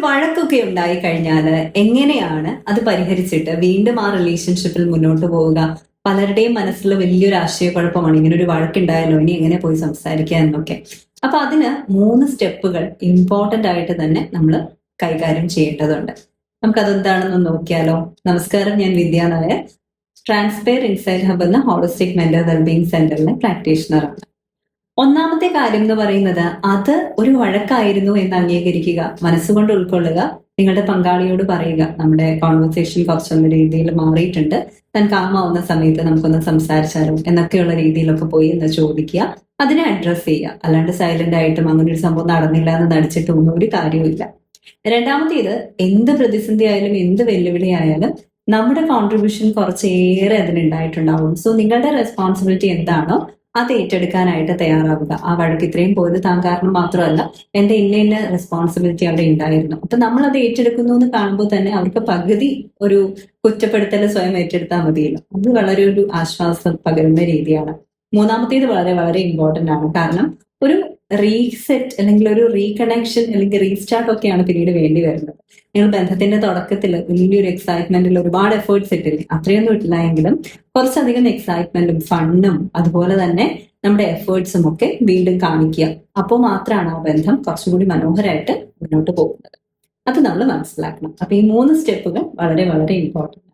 വഴക്കൊക്കെ ഉണ്ടായി കഴിഞ്ഞാൽ എങ്ങനെയാണ് അത് പരിഹരിച്ചിട്ട് വീണ്ടും ആ റിലേഷൻഷിപ്പിൽ മുന്നോട്ട് പോവുക? പലരുടെയും മനസ്സിൽ വലിയൊരു ആശയക്കുഴപ്പമാണ്. ഇങ്ങനെ ഒരു വഴക്കുണ്ടായാലോ ഇനി എങ്ങനെ പോയി സംസാരിക്കുക എന്നൊക്കെ. അപ്പൊ അതിന് മൂന്ന് സ്റ്റെപ്പുകൾ ഇമ്പോർട്ടന്റ് ആയിട്ട് തന്നെ നമ്മൾ കൈകാര്യം ചെയ്യേണ്ടതുണ്ട്. നമുക്ക് അതെന്താണെന്ന് നോക്കിയാലോ? നമസ്കാരം ഞാൻ Vidya Nair. Transpire inside hub എന്ന ഹോളിസ്റ്റിക് മെന്റൽ വെൽബീങ് സെന്ററിലെ പ്രാക്ടീഷണറാണ് ഒന്നാമത്തെ കാര്യം എന്ന് പറയുന്നത് അത് ഒരു വഴക്കായിരുന്നു എന്ന് അംഗീകരിക്കുക. മനസ്സുകൊണ്ട് ഉൾക്കൊള്ളുക നിങ്ങളുടെ പങ്കാളിയോട് പറയുക. നമ്മുടെ കോൺവെർസേഷൻ കുറച്ചൊന്ന് രീതിയിൽ മാറിയിട്ടുണ്ട്. താൻ കാമാവുന്ന സമയത്ത് നമുക്കൊന്ന് സംസാരിച്ചാലും എന്നൊക്കെയുള്ള രീതിയിലൊക്കെ പോയി എന്ന് ചോദിക്കുക. അതിനെ അഡ്രസ്സ് ചെയ്യുക. അല്ലാണ്ട് സൈലന്റ് ആയിട്ടും അങ്ങനെ ഒരു സംഭവം നടന്നില്ല എന്ന് നടിച്ചിട്ടൊന്നും ഒരു കാര്യമില്ല രണ്ടാമത്തേത് എന്ത് പ്രതിസന്ധി ആയാലും എന്ത് വെല്ലുവിളി ആയാലും നമ്മുടെ കോൺട്രിബ്യൂഷൻ കുറച്ചേറെ അതിനുണ്ടായിട്ടുണ്ടാവും. സോ നിങ്ങളുടെ റെസ്പോൺസിബിലിറ്റി എന്താണോ അത് ഏറ്റെടുക്കാനായിട്ട് തയ്യാറാവുക. ആ വഴക്ക് ഇത്രയും പോയത് താൻ കാരണം മാത്രമല്ല എന്റെ ഇന്ന ഇന്ന റെസ്പോൺസിബിലിറ്റി അവിടെ ഉണ്ടായിരുന്നു. അപ്പൊ നമ്മൾ അത് ഏറ്റെടുക്കുന്നു എന്ന് കാണുമ്പോൾ തന്നെ അവർക്ക് പകുതി ഒരു കുറ്റപ്പെടുത്തൽ സ്വയം ഏറ്റെടുത്താൽ മതിയല്ലോ. അത് വളരെ ഒരു ആശ്വാസം പകരുന്ന രീതിയാണ്. മൂന്നാമത്തേത് വളരെ വളരെ ഇമ്പോർട്ടന്റ് ആണ്. കാരണം ഒരു റീസെറ്റ് അല്ലെങ്കിൽ ഒരു റീകണക്ഷൻ അല്ലെങ്കിൽ റീസ്റ്റാർട്ട് ഒക്കെയാണ് പിന്നീട് വേണ്ടി വരുന്നത്. നിങ്ങൾ ബന്ധത്തിന്റെ തുടക്കത്തിൽ വലിയൊരു എക്സൈറ്റ്മെന്റിൽ ഒരുപാട് എഫേർട്സ് ഇട്ടില്ല അത്രയൊന്നും ഇട്ടില്ല എങ്കിലും കുറച്ചധികം എക്സൈറ്റ്മെന്റും ഫണ്ണും അതുപോലെ തന്നെ നമ്മുടെ എഫേർട്സും ഒക്കെ വീണ്ടും കാണിക്കുക. അപ്പോൾ മാത്രമാണ് ആ ബന്ധം കുറച്ചുകൂടി മനോഹരമായിട്ട് മുന്നോട്ട് പോകുന്നത്. അത് നമ്മൾ മനസ്സിലാക്കണം. അപ്പൊ ഈ മൂന്ന് സ്റ്റെപ്പുകൾ വളരെ വളരെ ഇമ്പോർട്ടന്റ്